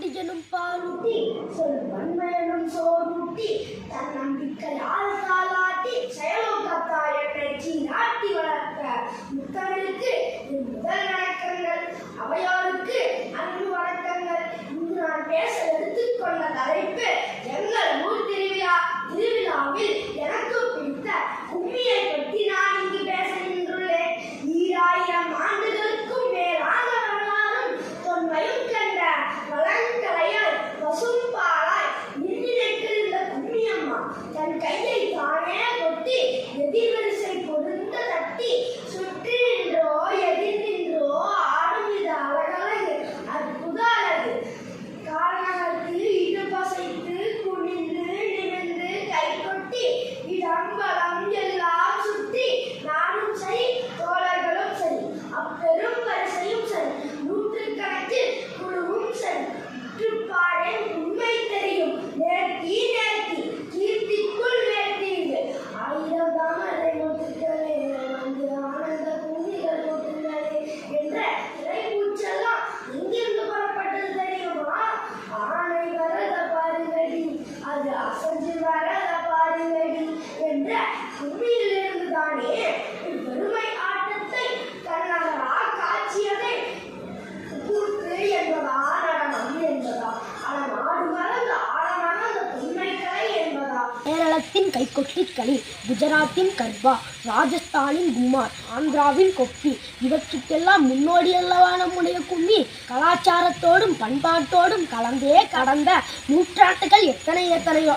பாட்டியனும் பாலுட்டி சொல் மண்மேனும் சோறுட்டி பசும்பாலாய் நின்று நிற்கிற இந்த கும்மியம்மா தன் கை பூமியிலிருந்துதானே வறுமை ஆட்டத்தை தன்னகரா காட்சியதை கூத்து என்பதா நடனம் என்பதா அதன் ஆடு மறந்து குஜராத்தின் கர்பா ராஜஸ்தானின் குமார் ஆந்திராவின் கொப்பி இவற்றுக்கெல்லாம் முன்னோடியல்லவா நம்முடைய கும்மி? கலாச்சாரத்தோடும் பண்பாட்டோடும் கலந்தே கடந்த நூற்றாண்டுகள் எத்தனை எத்தனையோ